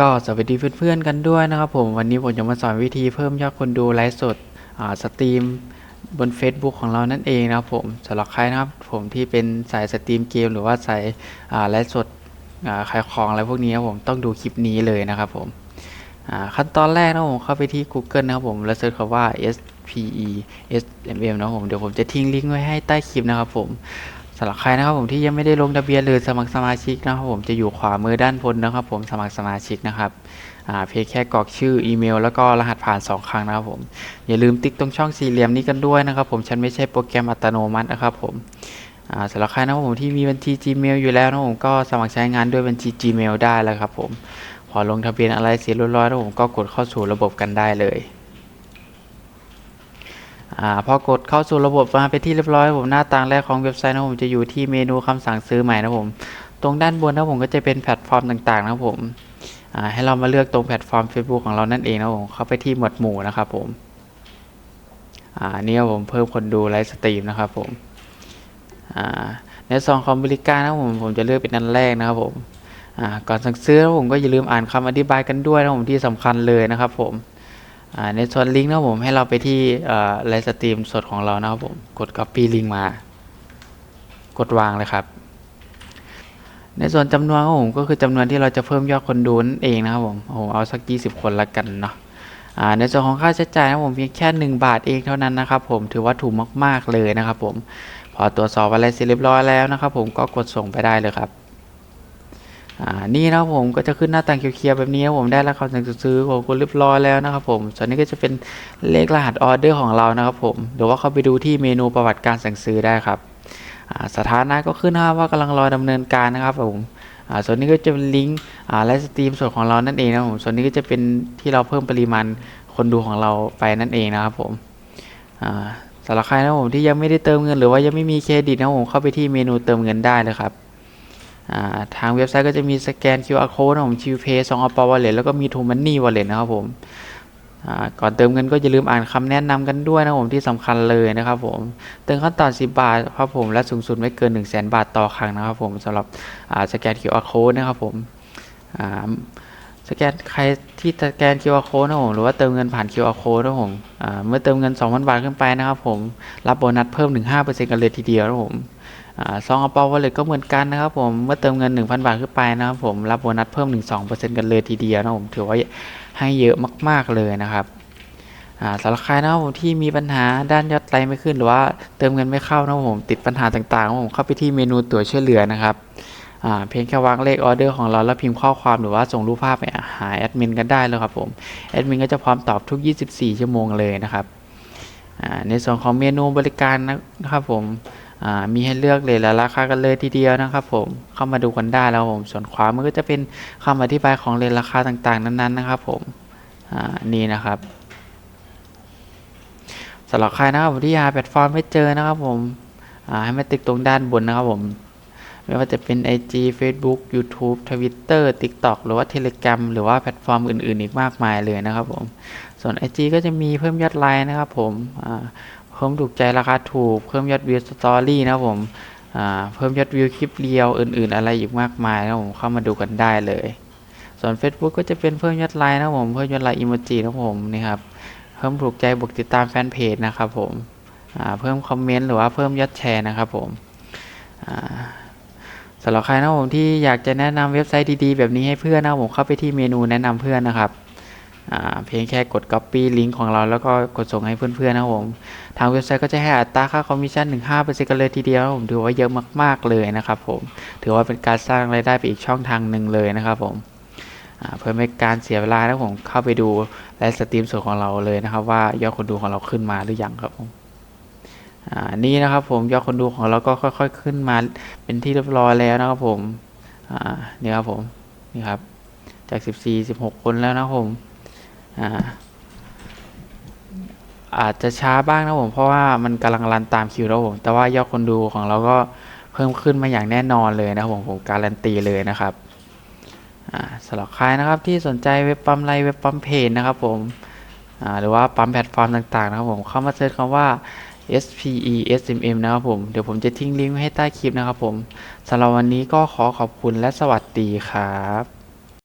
ก็สวัสดีเพื่อนๆกันด้วยนะครับผมวันนี้ผมจะมาสอนวิธีเพิ่มยอดคนดูไลฟ์สดสตรีมบน Facebook ของเรานั่นเองนะครับผมสำหรับใครนะครับผมที่เป็นสายสตรีมเกมหรือว่าสายไลฟ์สดขายของอะไรพวกนี้ครับผมต้องดูคลิปนี้เลยนะครับผมขั้นตอนแรกนะครับผมเข้าไปที่ Google นะครับผมแล้วเซิร์ชคำว่า SPE SMM นะครับผมเดี๋ยวผมจะทิ้งลิงก์ไว้ให้ใต้คลิปนะครับผม สำหรับใครนะครับผมที่ยังไม่ได้ลงทะเบียนหรือสมัครสมาชิกนะครับผมจะอยู่ขวามือด้านบนนะครับ ผมสมัครสมาชิกนะครับเพียงแค่กรอกชื่ออีเมล แล้วก็รหัสผ่าน 2 ครั้งนะครับผมอย่าลืมติ๊กตรงช่องสี่เหลี่ยมนี้กันด้วยนะครับ ผมฉันไม่ใช่โปรแกรมอัตโนมัตินะครับผมสำหรับใครนะครับผมที่มีบัญชี Gmail อยู่แล้วนะครับผมก็สมัครใช้งานด้วยบัญชี Gmail ได้แล้วครับผมพอลงทะเบียนอะไรเสร็จเรียบร้อยแล้วผมก็กดเข้าสู่ระบบกันได้เลย อ่าพอกดเข้าสู่ระบบมาเป็นที่เรียบร้อยผมหน้าต่างแรกของเว็บไซต์นะผมจะอยู่ที่เมนูคำสั่งซื้อใหม่นะผม ตรงด้านบนนะผมก็จะเป็นแพลตฟอร์มต่างๆนะผมอ่าให้เรามาเลือกตรงแพลตฟอร์ม Facebook ของเรานั่นเองนะผมเข้าไปที่หมวดหมู่นะครับผมอ่านี่ผมเพิ่มคนดูไลฟ์สตรีมนะครับผมอ่าในซองของบริการนะผมผมจะเลือกเป็นอันแรกนะครับผมก่อนสั่งซื้อนะผมก็อย่าลืมอ่านคำอธิบายกันด้วยนะผมที่สำคัญเลยนะครับผม ในส่วนลิงก์นะผมให้เราไปที่ไลฟ์สตรีมสดของเรานะครับผมกด copy ลิงก์มา กดวางเลยครับ ในส่วนจำนวนของผมก็คือจำนวนที่เราจะเพิ่มยอดคนดูนั่นเองนะครับผมผมเอาสัก 20 คนละกันเนาะในส่วนของค่าใช้จ่ายนะผมเพียงแค่ 1 บาทเองเท่านั้นนะครับผมถือว่าถูกมาก ๆ เลยนะครับผมพอตรวจสอบอะไรเสร็จเรียบร้อยแล้วนะครับผมก็กดส่งไปได้เลยครับ อ่านี่นะครับผมก็จะขึ้นหน้าต่างเขียวๆแบบนี้ครับผมได้รับคำสั่งซื้อของคุณเรียบร้อยแล้วนะครับผมส่วนนี้ก็จะเป็นเลขรหัสออเดอร์ของเรานะครับผมหรือว่าเข้าไปดูที่เมนูประวัติการสั่งซื้อได้ครับอ่าสถานะก็ขึ้นว่ากำลังรอดำเนินการนะครับผมอ่าส่วนนี้ก็จะเป็นลิงก์อ่าไลฟ์สตรีมสดของเรานั่นเองนะครับผมส่วนนี้ก็จะเป็นที่เราเพิ่มปริมาณคนดูของเราไปนั่นเองนะครับผมอ่าสำหรับใครนะผมที่ยังไม่ได้เติมเงิน หรือว่ายังไม่มีเครดิตนะผมเข้าไปที่เมนูเติมเงินได้เลยครับ ทางเว็บไซต์ก็จะมีสแกน QR code ของ g p a y 2 Apple Wallet แล้วก็มี t o Money Wallet นะครับผมก่อนเติมเงินก็อย่าลืมอ่านคำแนะนำกันด้วยนะครับผมที่สำคัญเลยนะครับผมเติมขั้นต่ำ10 บาทครับผมและสูงสุดไม่เกิน 1 0 0 0 0แบาทต่อครั้งนะครับผมสำหรับสแกน QR code นะครับผมสแกนใครที่สแกน QR code นะครับผมหรือว่าเติมเงินผ่าน QR code นะครับผมเมื่อเติมเงิน 2,000 บาทขึ้นไปนะครับผมรับโบนัสเพิ่มถึง5%กันเลยทีเดียวนะครับผม ซองอัปเปาวอลเล็ตก็เหมือนกันนะครับผมเมื่อเติมเงิน 1,000 บาทขึ้นไปนะครับผมรับโบนัสเพิ่มถึง2%กันเลยทีเดียวนะผมถือว่าให้เยอะมาก ๆเลยนะครับสำหรับใครนะครับผมที่มีปัญหาด้านยอดไลค์ไม่ขึ้นหรือว่าเติมเงินไม่เข้านะครับผมติดปัญหาต่างๆนะครับผมเข้าไปที่เมนูตัวช่วยเหลือนะครับเพียงแค่วางเลขออเดอร์ของเราแล้วพิมพ์ข้อความหรือว่าส่งรูปภาพไปหาแอดมินกันได้เลยครับผมแอดมินก็จะพร้อมตอบทุก 24 ชั่วโมงเลยนะครับในส่วนของเมนูบริการนะครับผม มีให้เลือกเลยและราคากันเลยทีเดียวนะครับผมเข้ามาดูกันได้แล้วผมส่วนขวามือก็จะเป็นคำอธิบายของเลนราคาต่างๆ นั้นๆนะครับผมนี่นะครับสำหรับใครนะครับที่หาแพลตฟอร์มไม่เจอนะครับผมให้มาติ๊กตรงด้านบนนะครับผมไม่ว่าจะเป็น IG Facebook YouTube Twitter TikTok หรือว่า Telegram หรือว่าแพลตฟอร์มอื่น ๆ อีกมากมายเลยนะครับผม ส่วน IG ก็จะมีเพิ่มยอดไลค์นะครับผม เพิ่มถูกใจราคาถูก เพิ่มยอดวิวสตอรี่นะผมเพิ่มยอดวิวคลิปเรียวอื่น ๆ อะไรอีกมากมายนะผมเข้ามาดูกันได้เลย ส่วน Facebook ก็จะเป็นเพิ่มยอดไลค์นะผมเพิ่มยอดไลค์อิโมจินะผมนี่ครับเพิ่มถูกใจบวกติดตามแฟนเพจนะครับผมเพิ่มคอมเมนต์หรือว่าเพิ่มยอดแชร์นะครับผมสำหรับใครนะผมที่อยากจะแนะนำเว็บไซต์ดีๆ แบบนี้ให้เพื่อนนะผมเข้าไปที่เมนูแนะนำเพื่อนนะครับ เพียงแค่กด Copy ลิงก์ของเราแล้วก็กดส่งให้เพื่อนๆนะครับผมทางเว็บไซต์ก็จะให้อัตราค่าคอมมิชชั่นถึง5%กันเลยทีเดียวผมถือว่าเยอะมากๆเลยนะครับผมถือว่าเป็นการสร้างรายได้ไปอีกช่องทางหนึ่งเลยนะครับผมเพื่อไม่ให้การเสียเวลานะผมเข้าไปดูไลฟ์สตรีมสดของเราเลยนะครับ ว่ายอดคนดูของเราขึ้นมาหรือยังครับผมนี่นะครับผมยอดคนดูของเราก็ค่อย ๆ ขึ้นมาเป็นที่เรียบร้อยแล้วนะครับผมนี่ครับผมนี่ครับจาก 14 16 คนแล้วนะครับผม อ่าอาจจะช้าบ้างนะผมเพราะว่ามันกำลังรันตามคิวแล้วผม แต่ว่ายอดคนดูของเราก็เพิ่มขึ้นมาอย่างแน่นอนเลยนะครับผมผมการันตีเลยนะครับสำหรับใครนะครับที่สนใจเว็บปั๊มไลน์เว็บปั๊มเพจนะครับผมหรือว่าปั๊มแพลตฟอร์มต่างๆนะครับผมเข้ามาเซิร์ชคำว่า SPE SMM นะครับผมเดี๋ยวผมจะทิ้งลิงก์ไว้ให้ใต้คลิปนะครับผมสำหรับวันนี้ก็ขอขอบคุณและสวัสดีครับ